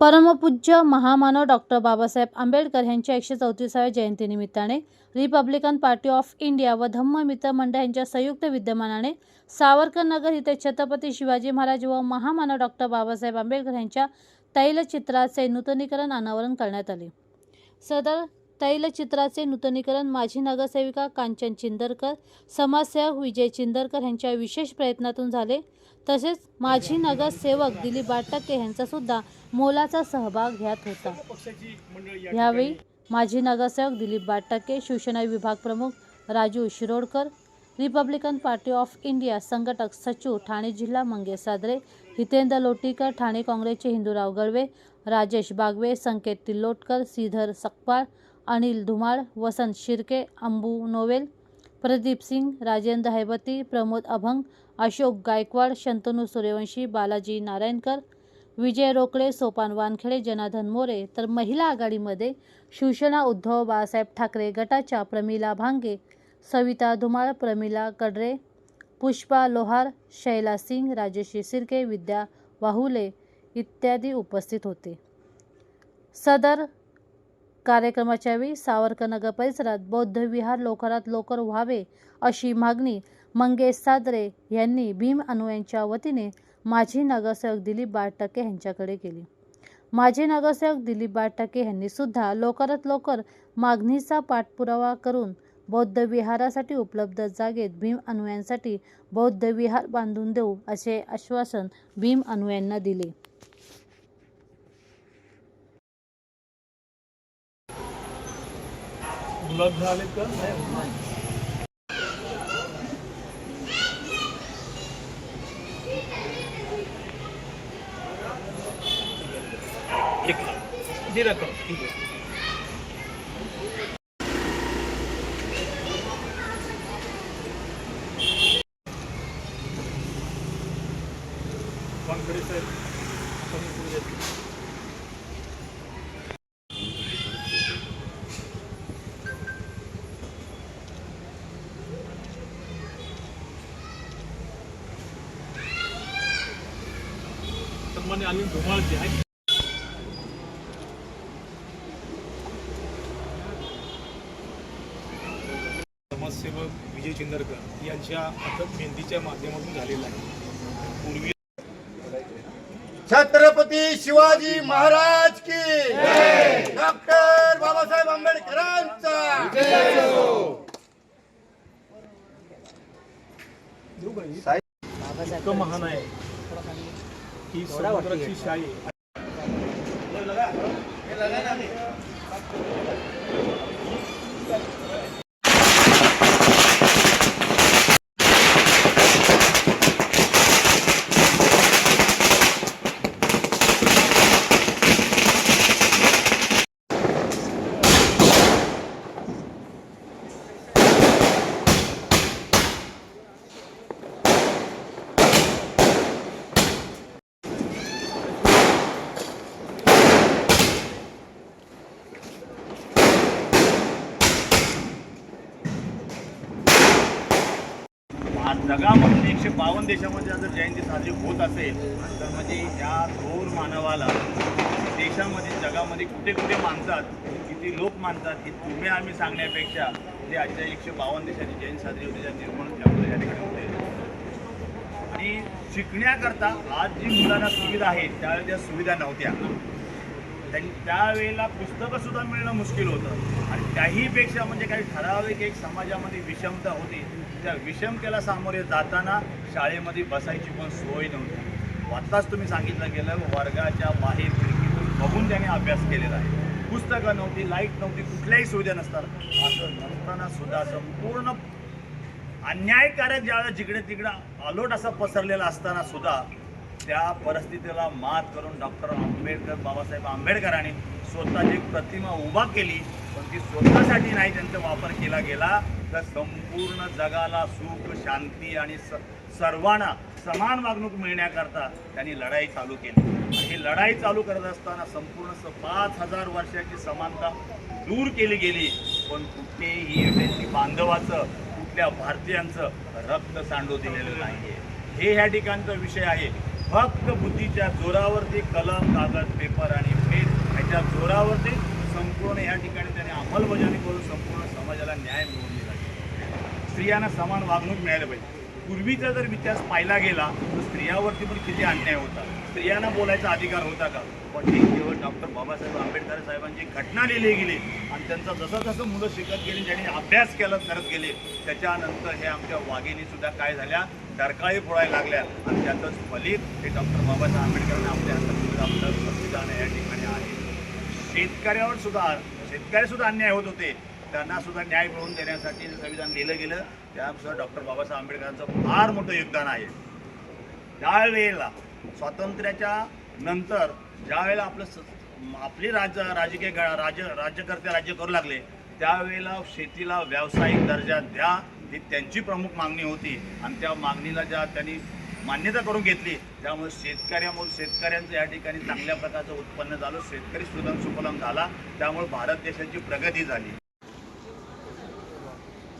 परमपूज्य महामानव डॉक्टर बाबासाहेब आंबेडकर यांच्या एकशे चौतीसाव्या जयंतीनिमित्ताने रिपब्लिकन पार्टी ऑफ इंडिया व धम्म मित्र मंडळ यांच्या संयुक्त विद्यमानाने सावरकर नगर इथे छत्रपती शिवाजी महाराज व महामानव डॉक्टर बाबासाहेब आंबेडकर यांच्या तैलचित्राचे नूतनीकरण अनावरण करण्यात आले. सदर तैलचित्राचे नूतनीकरण माजी नगरसेविका कांचन चिंदरकर समाजसेवक विजय चिंदरकर यांच्या विशेष प्रयत्नातून झाले. तसेच माजी नगरसेवक दिलीप बाटके यांचा सुद्धा मोलाचा सहभाग घ्यात होता. यावेळी माजी नगरसेवक दिलीप बाटके शिवसेना विभाग प्रमुख Raju Shirodkar Republican Party of India संघटक सचिव ठाणे जिल्हा मंगेश सादरे हितेंद्र लोटीकर ठाणे काँग्रेसचे हिंदूराव गळवे राजेश बागवे संकेत तिल्लोटकर श्रीधर सकपाळ अनिल धुमाळ वसंत शिर्के अंबू नोवेल प्रदीप सिंग राजेंद्र हैबती प्रमोद अभंग अशोक गायकवाड शंतनू सूर्यवंशी बालाजी नारायणकर विजय रोकडे सोपान वानखेडे जनार्दन मोरे. तर महिला आघाडीमध्ये शिवसेना उद्धव बाळासाहेब ठाकरे गटाच्या प्रमिला भांगे सविता धुमाळ प्रमिला कडरे पुष्पा लोहार शैला सिंग राजेशी सिरके विद्या वाहुले इत्यादी उपस्थित होते. सदर कार्यक्रमाच्या वेळी सावरकरनगर परिसरात बौद्ध विहार लवकरात लवकर व्हावे अशी मागणी मंगेश सादरे यांनी भीम अनुयांच्या वतीने माजी नगरसेवक दिलीप बाटके यांच्याकडे केली. माजी नगरसेवक दिलीप बाटके यांनी सुद्धा लवकरात लवकर मागणीचा पाठपुरावा करून बौद्ध विहारासाठी उपलब्ध जागेत भीम अनुयांसाठी बौद्ध विहार बांधून देऊ असे आश्वासन भीम अनुयांना दिले. उपलब्ध झाले का? नाही जी रकम ठीक आहे वानखडे साहेब कमी पुढे येतील. सन्मान्य अनिल धुमाळ जे आहेत समाजसेवक विजय चिंदरकर यांच्या अथक मेहंदीच्या माध्यमातून झालेला आहे. पूर्वी छत्रपती शिवाजी महाराज की डॉक्टर बाबासाहेब आंबेडकरांचा. इतकं महान आहे. ही समुद्राची शाही आज जगामधून एकशे बावन्न देशामध्ये जर जयंती साजरी होत असेल तर म्हणजे या थोर मानवाला देशामध्ये जगामध्ये कुठे कुठे मानतात किती लोक मानतात की तुम्ही आम्ही सांगण्यापेक्षा जे आजच्या एकशे बावन्न देशाची जयंती साजरी होते त्या निर्माण आपल्या या ठिकाणी होते. आणि शिकण्याकरता आज जी मुलांना सुविधा आहेत त्यावेळी त्या सुविधा नव्हत्या. त्यांनी त्यावेळेला पुस्तकंसुद्धा मिळणं मुश्किल होतं. आणि त्याहीपेक्षा म्हणजे काही ठराविक एक समाजामध्ये विषमता होती. त्या विषमतेला सामोरे जाताना शाळेमध्ये बसायची पण सोय नव्हती. आत्ताच तुम्ही सांगितलं गेलं वर्गाच्या बाहेर खिडकीतून बघून त्याने अभ्यास केलेला आहे. पुस्तकं नव्हती लाइट नव्हती कुठल्याही सुविधा नसतात. असं नसताना सुद्धा संपूर्ण अन्यायकारक ज्यावेळेला जिकडे तिकडं अलोट असा पसरलेला असताना सुद्धा त्या परिस्थितीला मात करून डॉक्टर आंबेडकर बाबासाहेब आंबेडकरांनी स्वतःची प्रतिमा उभा केली पण ती स्वतःसाठी नाही त्यांचा वापर केला गेला. तर संपूर्ण जगाला सुख शांती आणि स सर्वांना समान वागणूक मिळण्याकरता त्यांनी लढाई चालू केली. आणि ही लढाई चालू करत असताना संपूर्ण स- पाच हजार वर्षाची समानता दूर केली गेली. पण कुठेही त्यांनी बांधवाचं कुठल्या भारतीयांचं रक्त सांडू दिलेलं नाही हे ह्या ठिकाणचा विषय आहे. फक्त बुद्धीच्या जोरावरती कलम कागद पेपर आणि पेन ह्याच्या जोरावरती संपूर्ण या ठिकाणी त्याने अंमलबजावणी करून संपूर्ण समाजाला न्याय मिळवून स्त्रियांना समान वागणूक मिळायला पाहिजे. पूर्वीचा जर इतिहास पाहिला गेला तर स्त्रियावरती पण किती अन्याय होता? स्त्रियांना बोलायचा अधिकार होता का? पण हे केवळ डॉक्टर बाबासाहेब आंबेडकर साहेबांची घटना लिहिली गेली. आणि त्यांचा जसं जसं मुलं शिकत गेली ज्यांनी अभ्यास केला करत गेले त्याच्यानंतर हे आमच्या वाघिणीसुद्धा काय झाल्या? डरकाळी फोडायला लागल्या. आणि त्याचंच फलित हे डॉक्टर बाबासाहेब आंबेडकरांनी आपल्या हातात आपलं संविधान या ठिकाणी आहे. शेतकऱ्यावर सुद्धा शेतकरी सुद्धा अन्याय होत होते. त्यांना सुद्धा न्याय मिळवून देण्यासाठी जे संविधान लिहिलं गेलं त्यानुसार डॉक्टर बाबासाहेब आंबेडकरांचं फार मोठं योगदान आहे. त्यावेळेला स्वातंत्र्याच्या नंतर ज्यावेळेला आपलं आपली राज राजकीय गा- राज राज्यकर्ते राज्य करू लागले त्यावेळेला शेतीला व्यावसायिक दर्जा द्या ही त्यांची प्रमुख मागणी होती. आणि त्या मागणीला ज्या त्यांनी मान्यता करून घेतली त्यामुळे शेतकऱ्यामुळे शेतकऱ्यांचं या ठिकाणी चांगल्या प्रकारचं उत्पन्न झालं शेतकरी सुलम सुफलम झाला त्यामुळे भारत देशाची प्रगती झाली.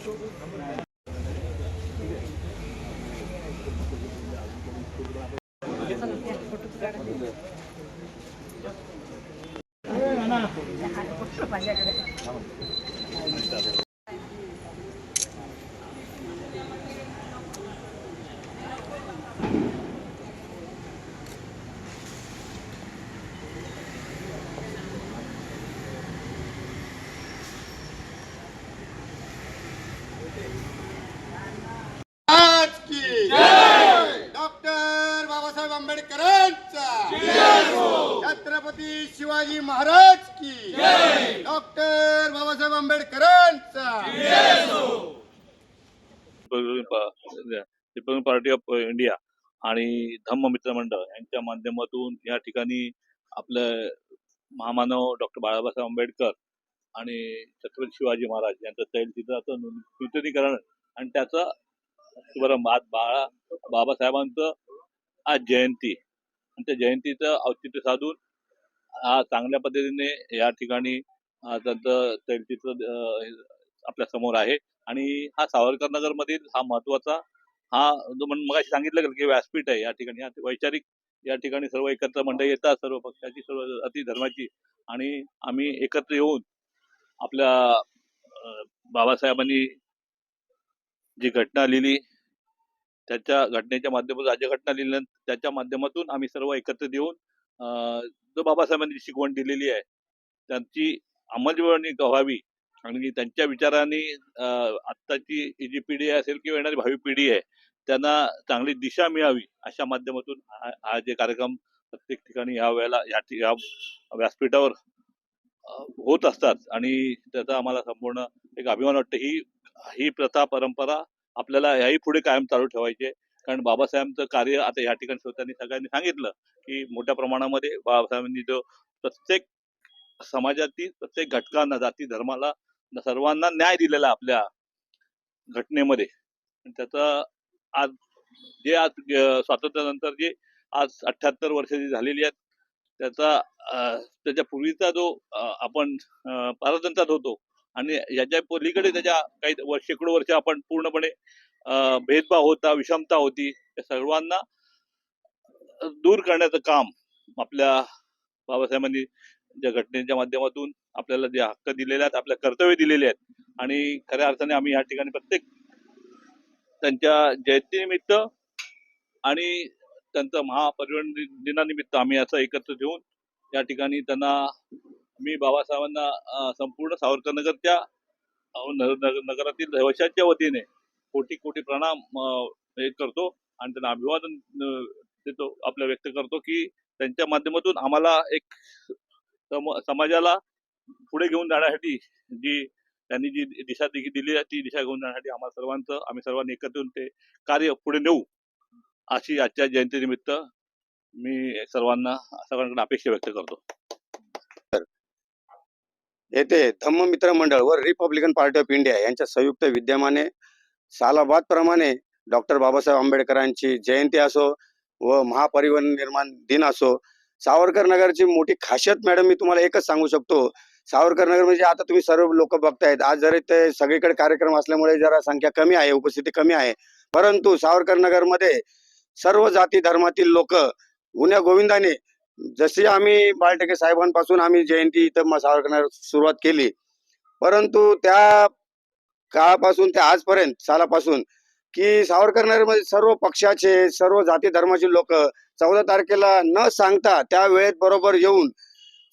頑張れ。छत्रपती शिवाजी महाराज की डॉक्टर बाबासाहेब आंबेडकरांचा. पार्टी ऑफ इंडिया आणि धम्म मित्र मंडळ यांच्या माध्यमातून या ठिकाणी आपलं महामानव डॉक्टर बाळासाहेब आंबेडकर आणि छत्रपती शिवाजी महाराज यांचं तैलचित्राचं नूतनीकरण आणि त्याचा शुभारंभ. आज बाळा बाबासाहेबांचं आज जयंती. आणि त्या जयंतीचं औचित्य साधून हा चांगल्या पद्धतीने या ठिकाणी अं, त्यांचं आपल्यासमोर आहे. आणि हा सावरकर नगर मधील हा महत्त्वाचा हा जो म्हणून मग सांगितलं गेलं की व्यासपीठ आहे या ठिकाणी. वैचारिक या ठिकाणी सर्व एकत्र मंडळी येतात सर्व पक्षाची सर्व अति धर्माची आणि आम्ही एकत्र येऊन आपल्या बाबासाहेबांनी जी घटना लिहिली त्याच्या घटनेच्या माध्यमातून राज्यघटना लिहिल्या त्याच्या माध्यमातून आम्ही सर्व एकत्रित येऊन जो बाबासाहेबांनी शिकवण दिलेली आहे त्यांची अंमलबजावणी व्हावी आणि त्यांच्या विचारांनी आत्ताची ही जी पिढी असेल किंवा येणारी भावी पिढी आहे त्यांना चांगली दिशा मिळावी अशा माध्यमातून हा हा जे कार्यक्रम प्रत्येक ठिकाणी या वेळेला या या व्यासपीठावर होत असतात आणि त्याचा आम्हाला संपूर्ण एक अभिमान वाटतं. ही ही प्रथा परंपरा आपल्याला याही पुढे कायम चालू ठेवायची आहे. कारण बाबासाहेबांचं कार्य आता या ठिकाणी स्वतःनी सगळ्यांनी सांगितलं की मोठ्या प्रमाणामध्ये बाबासाहेबांनी जो प्रत्येक समाजातील प्रत्येक घटकांना जाती धर्माला सर्वांना न्याय दिलेला आपल्या घटनेमध्ये. त्याचा आज जे आज स्वातंत्र्यानंतर जे आज अठ्याहत्तर वर्षाची झालेली आहेत त्याचा त्याच्या पूर्वीचा जो आपण अं, पारतंत्र्यात होतो आणि याच्या पलीकडे त्याच्या काही शेकडो वर्ष आपण पूर्णपणे भेदभाव होता विषमता होती त्या सर्वांना दूर करण्याचं काम आपल्या बाबासाहेबांनी ज्या घटनेच्या माध्यमातून आपल्याला जे हक्क दिलेले आहेत आपल्या कर्तव्य दिलेले आहेत आणि खऱ्या अर्थाने आम्ही या ठिकाणी प्रत्येक त्यांच्या जयंतीनिमित्त आणि त्यांचं महापरिवहन दिनानिमित्त आम्ही असं एकत्र घेऊन या ठिकाणी त्यांना मी बाबासाहेबांना संपूर्ण सावरकर नगरच्या नगर- नगर- नगरातील रहिवाशांच्या वतीने कोटी कोटी प्रणाम हे करतो आणि त्यांना अभिवादन देतो आपल्या व्यक्त करतो की त्यांच्या माध्यमातून आम्हाला एक सम- समाजाला पुढे घेऊन जाण्यासाठी जी त्यांनी जी दिशा दिली आहे ती दिशा घेऊन जाण्यासाठी आम्हाला सर्वांचं आम्ही सर्वांनी एकत्र येऊन ते कार्य पुढे नेऊ अशी आजच्या जयंतीनिमित्त मी सर्वांना सर्वांकडे अपेक्षा व्यक्त करतो. येथे धम्ममित्र मंडळ व रिपब्लिकन पार्टी ऑफ इंडिया यांच्या संयुक्त विद्यमाने सालाबाद प्रमाणे डॉक्टर बाबासाहेब आंबेडकरांची जयंती असो व महापरिवहन निर्माण दिन असो सावरकर नगरची मोठी खासियत मॅडम मी तुम्हाला एकच सांगू शकतो. सावरकर नगर म्हणजे आता तुम्ही सर्व लोक बघतायत. आज जरी ते सगळीकडे कार्यक्रम असल्यामुळे जरा संख्या कमी आहे उपस्थिती कमी आहे. परंतु सावरकर नगरमध्ये सर्व जाती धर्मातील लोक गुन्ह्या गोविंदाने जशी आम्ही बालटेके साहेबांपासून आम्ही जयंती इथं सावरकर नगर सुरुवात केली. परंतु त्या काळापासून ते आजपर्यंत सालापासून की सावरकरनगरमध्ये सर्व पक्षाचे सर्व जाती धर्माचे लोक चौदा तारखेला न सांगता त्या वेळेत बरोबर येऊन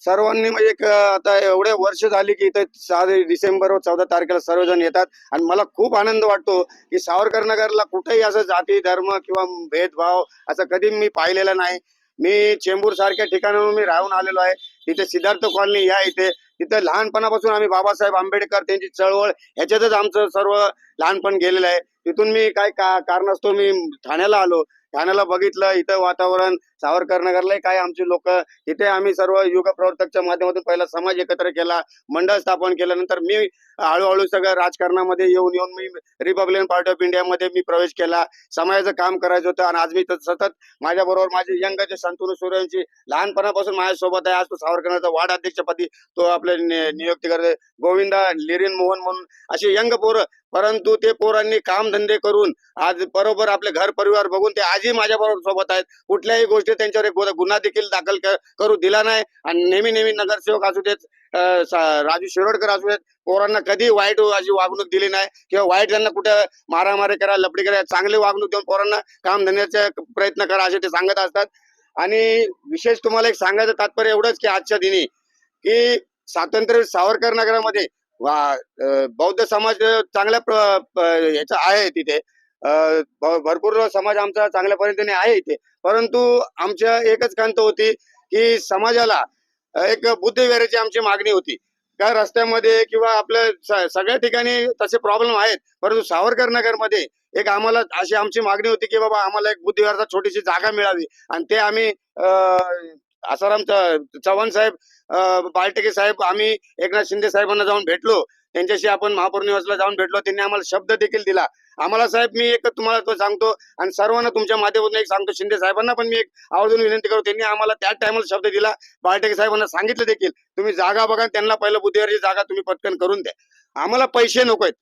सर्वांनी म्हणजे आता एवढे वर्ष झाली की इथे सहा डिसेंबर व चौदा तारखेला सर्वजण येतात. आणि मला खूप आनंद वाटतो की सावरकर नगरला कुठेही असं जाती धर्म किंवा भेदभाव असं कधी मी पाहिलेलं नाही. मी चेंबूर सारख्या ठिकाणाहून मी राहून आलेलो आहे. तिथे सिद्धार्थ कॉलनी या इथे. तिथं लहानपणापासून आम्ही बाबासाहेब आंबेडकर त्यांची चळवळ ह्याच्यातच आमचं सर्व लहानपण गेलेलं आहे. तिथून मी काय का कारणास्तव मी ठाण्याला आलो. ठाण्याला बघितलं इथं वातावरण सावरकर नगरलाही काय आमची लोक इथे आम्ही सर्व युग प्रवर्तकच्या माध्यमातून पहिला समाज एकत्र केला मंडळ स्थापन केल्यानंतर मी हळूहळू सगळं राजकारणामध्ये येऊन येऊन मी रिपब्लिकन पार्टी ऑफ इंडियामध्ये मी प्रवेश केला. समाजाचं काम करायचं होतं आणि आज मी सतत माझ्याबरोबर माझे यंग जे शांतनु सूर्यांची लहानपणापासून माझ्यासोबत आहे. आज तो सावरकरांचा वार्ड अध्यक्षपदी तो आपले नियुक्ती करते. गोविंदा लिरिन मोहन म्हणून असे यंग पोरं परंतु ते पोरांनी कामधंदे करून आज बरोबर आपले घर परिवार बघून ते आजही माझ्याबरोबर सोबत आहेत. कुठल्याही गोष्टी त्यांच्यावर एक गुन्हा- देखील दाखल करू दिला नाही. आणि नेहमी नेहमी नगरसेवक असू देत राजू शिरोडकर असू देत पोरांना कधी वाईट अशी वागणूक दिली नाही किंवा वाईट त्यांना कुठं मारामारी करा लपडी करा चांगली वागणूक देऊन पोरांना काम धंद्याचा प्रयत्न करा असे ते सांगत असतात. आणि विशेष तुम्हाला एक सांगायचं तात्पर्य एवढंच की आजच्या दिनी की स्वातंत्र्य सावरकर नगरामध्ये वा- बौद्ध समाज चांगल्या ह्याचा याचा आहे तिथे. भरपूर समाज आमचा चांगल्या पद्धतीने आहे इथे. परंतु आमच्या एकच कांत होती की समाजाला एक बुद्धविहाराची आमची मागणी होती. का रस्त्यामध्ये किंवा आपल्या सगळ्या ठिकाणी तसे प्रॉब्लेम आहेत. परंतु सावरकर नगरमध्ये एक आम्हाला अशी आमची मागणी होती की बाबा आम्हाला एक बुद्धिवाराचा छोटीशी जागा मिळावी. आणि ते आम्ही आसाराम चव्हाण साहेब बालटेके साहेब आम्ही एकनाथ शिंदे साहेबांना जाऊन भेटलो. त्यांच्याशी आपण महापौर्णिवासला जाऊन भेटलो. त्यांनी आम्हाला शब्द देखील दिला. आम्हाला साहेब मी एक तुम्हाला तो सांगतो आणि सर्वांना तुमच्या माध्यमातून एक सांगतो. शिंदे साहेबांना पण मी एक आवर्जून विनंती करतो. त्यांनी आम्हाला त्या टायमाला शब्द दिला. बालटेके साहेबांना सांगितलं देखील. तुम्ही जागा बघा त्यांना पहिलं बुधवारची जागा तुम्ही पटकन करून द्या. आम्हाला पैसे नको आहेत.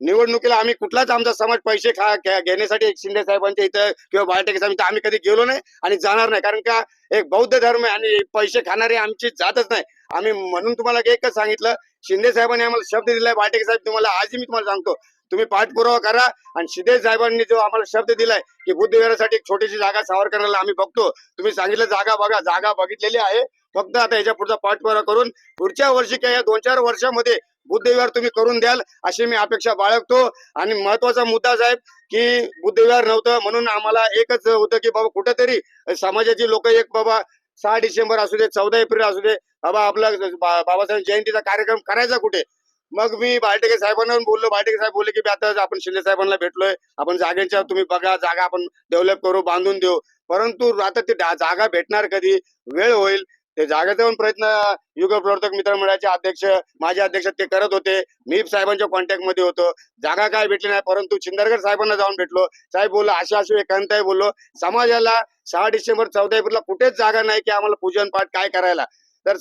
निवडणुकीला आम्ही कुठलाच आमचा समाज पैसे खा घेण्यासाठी एक शिंदे साहेबांच्या इथं किंवा बाळटेके साहेब आम्ही कधी गेलो नाही आणि जाणार नाही. कारण का एक बौद्ध धर्म आहे आणि पैसे खाणारे आमची जातच नाही. आम्ही म्हणून तुम्हाला एकच सांगितलं. शिंदे साहेबांनी आम्हाला शब्द दिलाय. बाळटेके साहेब तुम्हाला आजही मी तुम्हाला सांगतो. तुम्ही पाठपुरावा करा. आणि शिदेश साहेबांनी जो आम्हाला शब्द दिलाय की बुद्धविहारासाठी एक छोटीशी जागा सावरकरांना आम्ही बघतो. तुम्ही सांगितलं जागा बघा जागा बघितलेली आहे. फक्त आता याच्या पुढचा पाठपुरावा करून पुढच्या वर्षी किंवा या दोन चार वर्षामध्ये बुद्धविहार तुम्ही करून द्याल अशी मी अपेक्षा बाळगतो. आणि महत्त्वाचा मुद्दा साहेब की बुद्धविहार नव्हतं म्हणून आम्हाला एकच होतं की बाबा कुठेतरी समाजाची लोक एक बाबा सहा डिसेंबर असू दे चौदा एप्रिल असू दे बाबा आपला बा- बाबासाहेब जयंतीचा कार्यक्रम करायचा कुठे? मग मी बाळटेके साहेबांना बोललो. बाळटेके साहेब बोलले की आता आपण शिंदे साहेबांना भेटलोय. आपण जागेच्या तुम्ही बघा जागा आपण डेव्हलप करू बांधून देऊ. परंतु आता ते जागा भेटणार कधी? वेळ होईल. ते जागेचा पण प्रयत्न युग प्रवर्तक मित्र मंडळाचे अध्यक्ष माझे अध्यक्ष ते करत होते. मी साहेबांच्या कॉन्टॅक्टमध्ये होतो. जागा काय भेटली नाही परंतु चिंदरकर साहेबांना जाऊन भेटलो. साहेब बोललो अशा अशी एक आहे बोललो. समाजाला सहा डिसेंबर चौदा एप्रिलला कुठेच जागा नाही की आम्हाला पूजन पाठ काय करायला. तर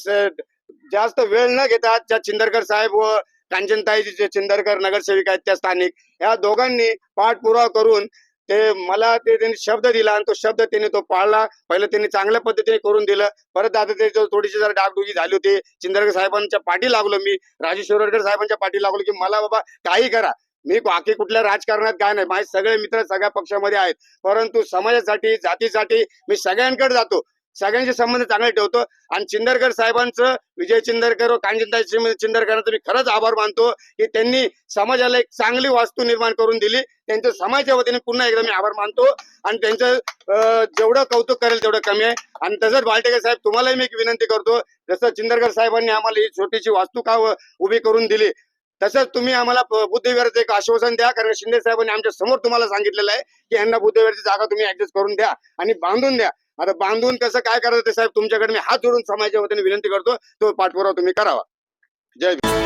जास्त वेळ न घेता त्या चिंदरकर साहेब व कांचनताई जे चिंदरकर नगरसेविका आहेत त्या स्थानिक. या दोघांनी पाठपुरावा करून ते मला ते त्यांनी शब्द दिला आणि तो शब्द त्यांनी तो पाळला. पहिलं त्यांनी चांगल्या पद्धतीने करून दिलं. परत आता ते थोडीशी जरा डागडुगी झाली होती चिंदरकर साहेबांच्या पाठी लागलो मी. राजू शिरोडकर साहेबांच्या पाठी लागलो की मला बाबा काही करा. मी बाकी कुठल्या राजकारणात काय नाही. माझे सगळे मित्र सगळ्या पक्षामध्ये आहेत. परंतु समाजासाठी जातीसाठी मी सगळ्यांकडे जातो. सगळ्यांचे संबंध चांगले ठेवतो. आणि चिंदरकर साहेबांचं विजय चिंदरकर व कांचनताई चिंदरकरांचं मी खरंच आभार मानतो की त्यांनी समाजाला एक चांगली वास्तू निर्माण करून दिली. त्यांच्या समाजाच्या वतीने पुन्हा एकदा मी आभार मानतो. आणि त्यांचं जेवढं कौतुक करेल तेवढं कमी आहे. आणि तसंच बालटेकर साहेब तुम्हालाही मी एक विनंती करतो जसं चिंदरकर साहेबांनी आम्हाला ही छोटीशी वास्तू का उभी करून दिली तसंच तुम्ही आम्हाला प- बुद्धविहाराचं एक आश्वासन द्या कारण शिंदे साहेबांनी आमच्यासमोर तुम्हाला सांगितलेलं आहे की यांना बुद्धविहाराची जागा तुम्ही ऍडजस्ट करून द्या आणि बांधून द्या. आता बांधून कसं काय करायचं ते साहेब तुमच्याकडे मी हात जोडून समाजाच्या वतीने विनंती करतो तो पाठपुरावा तुम्ही करावा जय भीम.